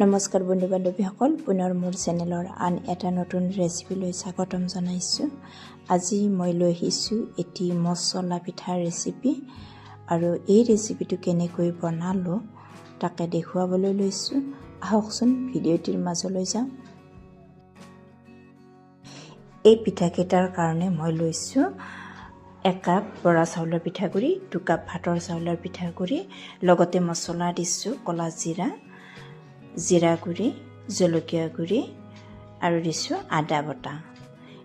নমস্কাৰ বন্ধু বান্ধৱীসকল পুনৰ মোৰ চেনেলৰ আন এটা নতুন ৰেচিপিলৈ স্বাগতম জনাইছোঁ। আজি মই লৈ আহিছোঁ এটি মচলা পিঠাৰ ৰেচিপি আৰু এই ৰেচিপিটো কেনেকৈ বনালোঁ তাকে দেখুৱাবলৈ লৈছোঁ। আহকচোন ভিডিঅ'টিৰ মাজলৈ যাওঁ। এই পিঠাকেইটাৰ কাৰণে মই লৈছোঁ একাপ বৰা চাউলৰ পিঠাগুড়ি দুকাপ ভাতৰ চাউলৰ পিঠাগুড়ি লগতে মছলা দিছোঁ ক'লা জিৰা। জিৰা গুড়ি জলকীয়া গুড়ি আৰু দিছোঁ আদা বটা।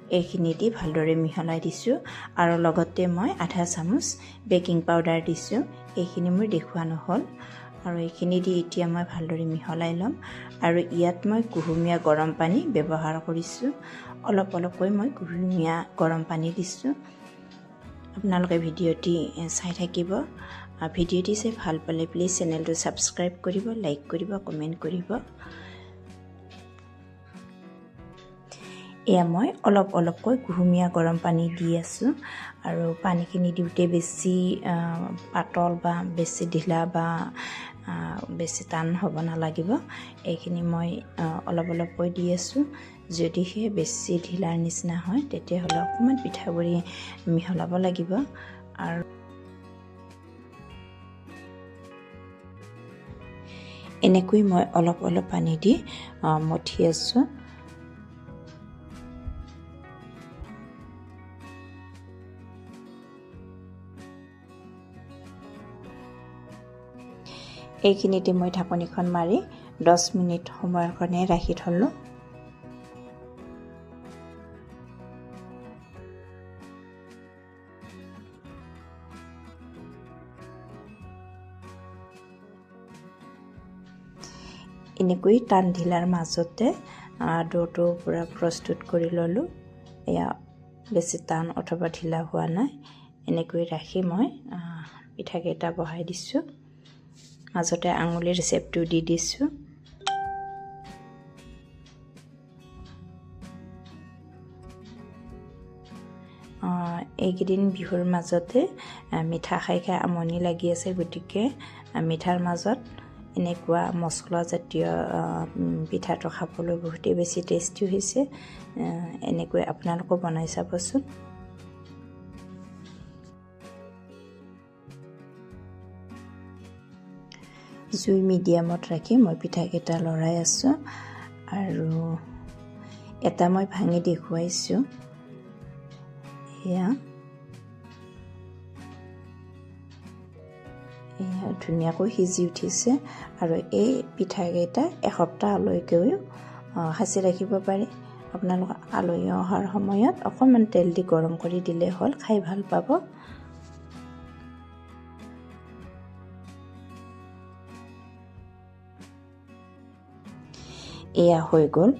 এইখিনি দি ভালদৰে মিহলাই দিছোঁ আৰু লগতে মই আধা চামুচ বেকিং পাউডাৰ দিছোঁ। এইখিনি মোৰ দেখুওৱা নহ'ল আৰু এইখিনি দি এতিয়া মই ভালদৰে মিহলাই ল'ম আৰু ইয়াত মই কুহুমীয়া গৰম পানী ব্যৱহাৰ কৰিছোঁ। অলপ অলপকৈ মই কুহুমীয়া গৰম পানী দিছোঁ। আপোনালোকে ভিডিঅ'টি চাই থাকিব। ভিডিঅ'টি চাই ভাল পালে প্লিজ চেনেলটো ছাবস্ক্ৰাইব কৰিব লাইক কৰিব কমেণ্ট কৰিব। এয়া মই অলপ অলপকৈ কুহুমীয়া গৰম পানী দি আছোঁ। আৰু পানীখিনি দিওঁতে বেছি পাতল বা বেছি ঢিলা বা বেছি টান হ'ব নালাগিব। এইখিনি মই অলপ অলপকৈ দি আছোঁ। যদিহে বেছি ঢিলাৰ নিচিনা হয় তেতিয়াহ'লে অকণমান পিঠাগুড়ি মিহলাব লাগিব। আৰু এনেকৈ মই অলপ অলপ পানী দি মঠি আছোঁ। এইখিনিতে মই ঢাকনিখন মাৰি দহ মিনিট সময়ৰ কাৰণে ৰাখি থ'লোঁ। এনেকৈ টান ঢিলাৰ মাজতে ডোটো পূৰা প্ৰস্তুত কৰি ল'লোঁ। এয়া বেছি টান অথবা ঢিলা হোৱা নাই। এনেকৈ ৰাখি মই পিঠাকেইটা বহাই দিছোঁ। মাজতে আঙুলিৰ চেপটো দি দিছোঁ। এইকেইদিন বিহুৰ মাজতে মিঠা খাই খাই আমনি লাগি আছে গতিকে মিঠাৰ মাজত এনেকুৱা মচলাজাতীয় পিঠাটো খাবলৈ বহুতেই বেছি টেষ্টি হৈছে। এনেকৈ আপোনালোকো বনাই চাবচোন। জুই মিডিয়ামত ৰাখি মই পিঠাকেইটা লৰাই আছোঁ আৰু এটা মই ভাঙি দেখুৱাইছোঁ। এয়া। ধুনীয়াকৈ সিজি উঠিছে আৰু এই পিঠাকেইটা এসপ্তাহলৈকেও সাঁচি ৰাখিব পাৰি। আপোনালোক আলহী অহাৰ সময়ত অকণমান তেল দি গৰম কৰি দিলে হ'ল খাই ভাল পাব। এয়া হৈ গ'ল।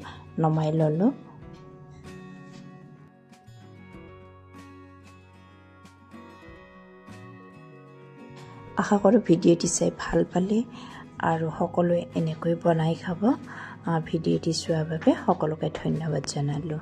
নমাই ল'লোঁ। আশা কৰোঁ ভিডিঅ'টি চাই ভাল পালে আৰু সকলোৱে এনেকৈ বনাই খাব। ভিডিঅ'টি চোৱাৰ বাবে সকলোকে ধন্যবাদ জনালোঁ।